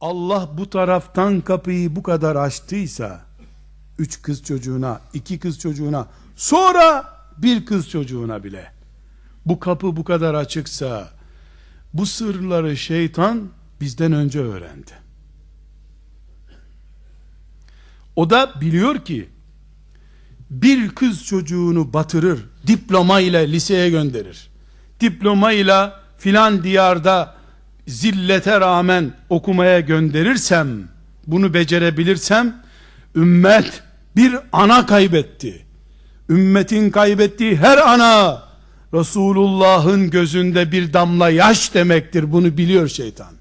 Allah bu taraftan kapıyı bu kadar açtıysa, üç kız çocuğuna, iki kız çocuğuna, sonra bir kız çocuğuna bile, bu kapı bu kadar açıksa, bu sırları şeytan bizden önce öğrendi. O da biliyor ki, bir kız çocuğunu batırır, diploma ile liseye gönderir. Diploma ile filan diyarda zillete rağmen okumaya gönderirsem, bunu becerebilirsem, ümmet bir ana kaybetti. Ümmetin kaybettiği her ana, Resulullah'ın gözünde bir damla yaş demektir. Bunu biliyor şeytan.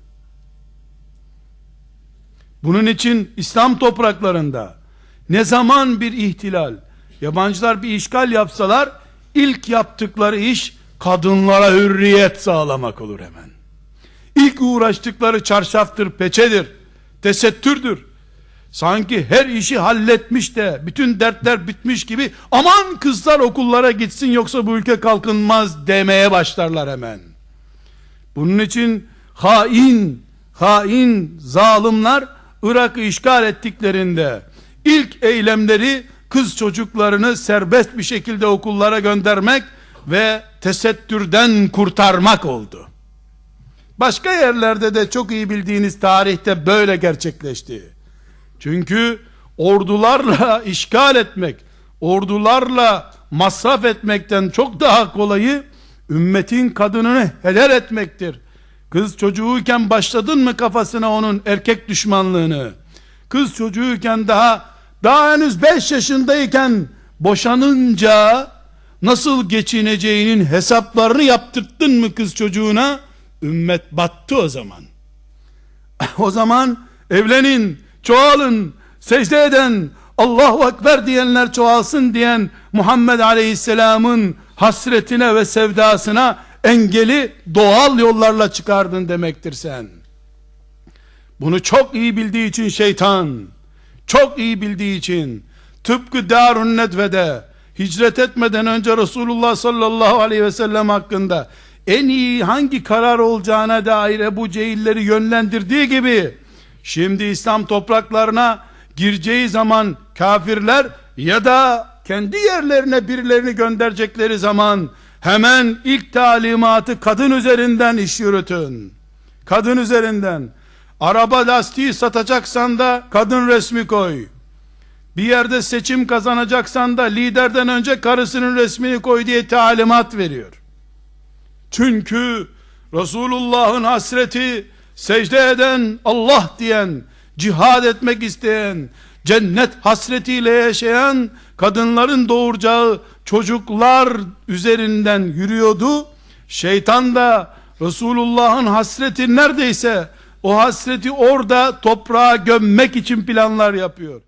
Bunun için İslam topraklarında ne zaman bir ihtilal, yabancılar bir işgal yapsalar, ilk yaptıkları iş kadınlara hürriyet sağlamak olur hemen. İlk uğraştıkları çarşaftır, peçedir, tesettürdür. Sanki her işi halletmiş de bütün dertler bitmiş gibi aman kızlar okullara gitsin yoksa bu ülke kalkınmaz demeye başlarlar hemen. Bunun için hain, hain zalimler Irak'ı işgal ettiklerinde ilk eylemleri kız çocuklarını serbest bir şekilde okullara göndermek ve tesettürden kurtarmak oldu. Başka yerlerde de çok iyi bildiğiniz tarihte böyle gerçekleşti. Çünkü ordularla işgal etmek, ordularla masraf etmekten çok daha kolayı ümmetin kadınını heder etmektir. Kız çocuğuyken başladın mı kafasına onun erkek düşmanlığını? Kız çocuğuyken daha daha henüz 5 yaşındayken boşanınca nasıl geçineceğinin hesaplarını yaptırttın mı kız çocuğuna? Ümmet battı o zaman. o zaman evlenin, çoğalın, secde eden, Allahu Ekber diyenler çoğalsın diyen Muhammed Aleyhisselam'ın hasretine ve sevdasına engeli doğal yollarla çıkardın demektir sen. Bunu çok iyi bildiği için şeytan, çok iyi bildiği için tıpkı Darun Nedve'de hicret etmeden önce Resulullah sallallahu aleyhi ve sellem hakkında en iyi hangi karar olacağına dair Ebu Cehilleri yönlendirdiği gibi şimdi İslam topraklarına gireceği zaman kafirler ya da kendi yerlerine birilerini gönderecekleri zaman hemen ilk talimatı kadın üzerinden iş yürütün. Kadın üzerinden. Araba lastiği satacaksan da kadın resmi koy. Bir yerde seçim kazanacaksan da liderden önce karısının resmini koy diye talimat veriyor. Çünkü Resulullah'ın hasreti secde eden Allah diyen, cihad etmek isteyen, cennet hasretiyle yaşayan kadınların doğuracağı çocuklar üzerinden yürüyordu. Şeytan da Resulullah'ın hasreti neredeyse o hasreti orada toprağa gömmek için planlar yapıyor.